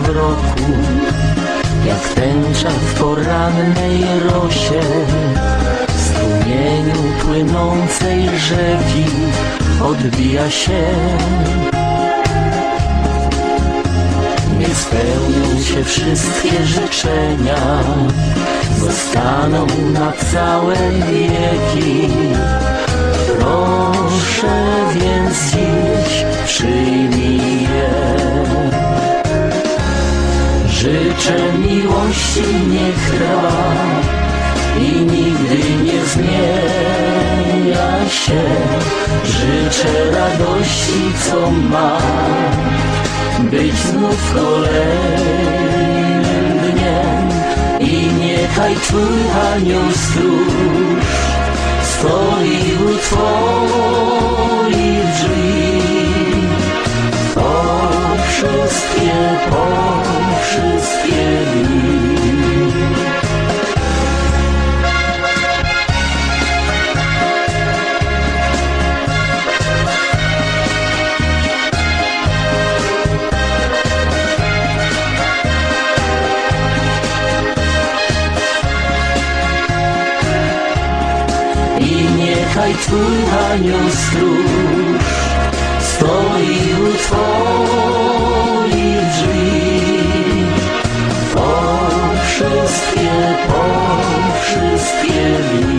w roku Jak tęcza w porannej rosie W strumieniu płynącej rzeki Odbija się. Nie spełnią się wszystkie życzenia Zostaną na całe wieki. Proszę Życzę miłości niech trwa i nigdy nie zmienia się. Życzę radości, co ma być znów kolejnym dniem. I niechaj Twój anioł stróż stoi u niechaj Twój anioł stróż Wszystkie, po wszystkie.